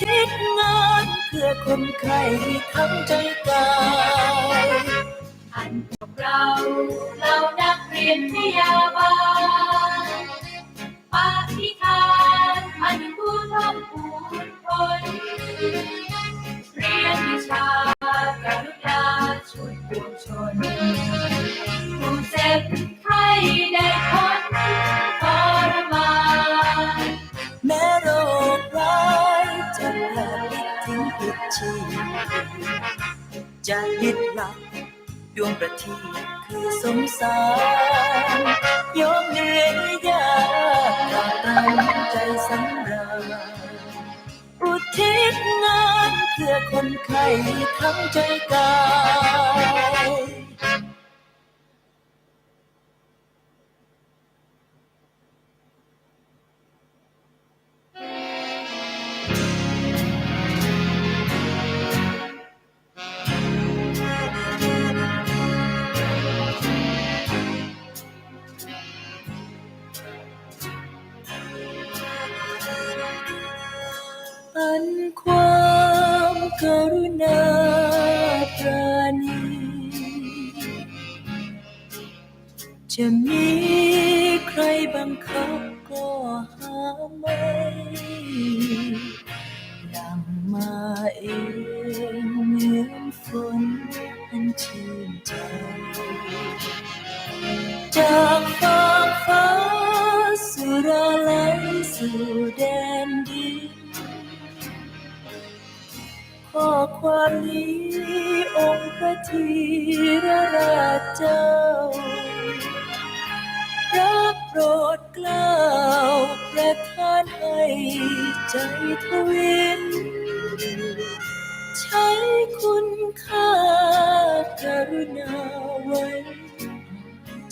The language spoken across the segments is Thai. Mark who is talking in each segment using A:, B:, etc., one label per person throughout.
A: ทิศงานเพื่อคนไข้ทั้งใจกาย
B: อันพวกเราเรานักเรียนพยาบาลิด
A: ชีจะยึดหลักดวงประทีปคือสงสารยอมเหนื่อยยากตั้งใจสำราญอุทิศงานเพื่อคนไข้ทั้งใจกาย จะมีใครบังคับก็หาไม่หลังมาเองเหมือนฝนอันชื่นใจ จากฟากฟ้าสุราไหลสู่แดนดินข้อความนี้องค์พระธีรราชเจ้า รับโปรดเกล้าวประทานให้ใจทวิน ใช้คุณค่ากรุณาไว้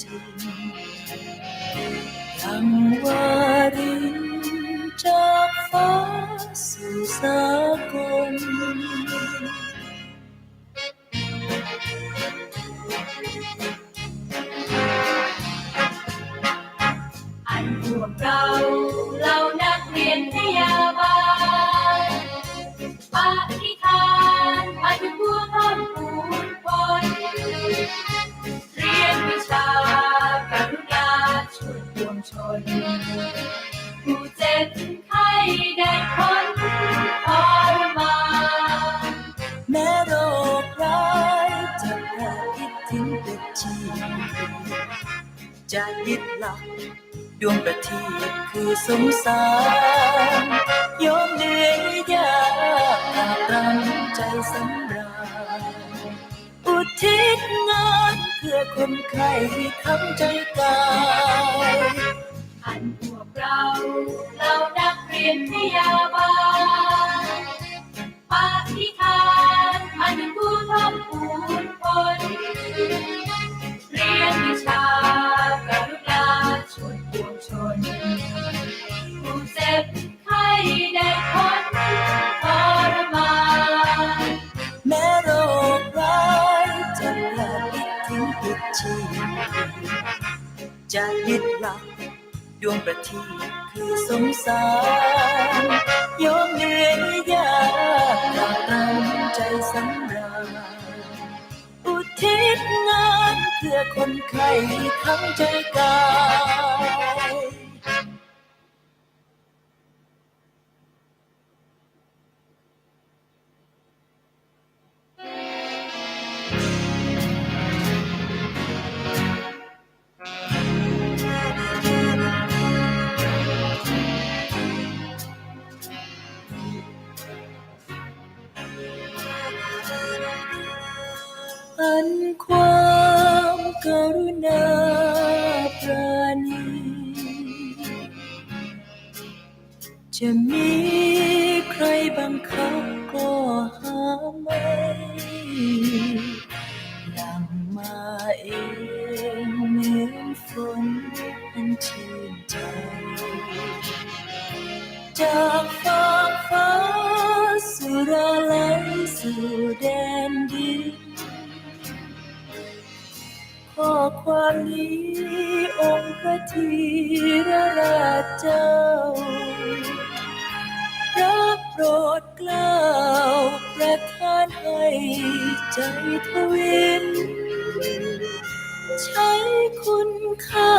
A: จริงดังวารินจากฟ้าสู่สากลั
B: นพวกเราเรานักเรียนพยาบาลปฏิทานอันผู้ทำผู้คนเรียนวิชากรุณาช่วยปวงชน ผู้เจ็บไข้ได้พ้นทรมาน
A: แม้โรคร้ายจะแพ้คิดถึงเป็ดชีจะยึดหลัก ดวงประทีปคือสงสารยอมเหนื่อยยากหากตรำใจสำราญอุทิศงานเพื่อคนไข้ที่ทำใจกาย
B: อันพวกเราเรานักเรียนพยาบาล ชีจะ
A: ยึดลับดวงประทีปคือสงสารยอมเหนื่อยยากตาตรำใจสำราญอุทิศงานเพื่อคนไข้ทั้งใจกาย จะมีใครบังคับก็หาไม่หลังมาเองเหมือนฝนอันชื่นใจ จากฟากฟ้าสุราไหลสู่แดนดินข้อความนี้องค์พระธีรราชเจ้า รับโปรดเกล้าประทานให้ใจทวิน ใช้คุณค่า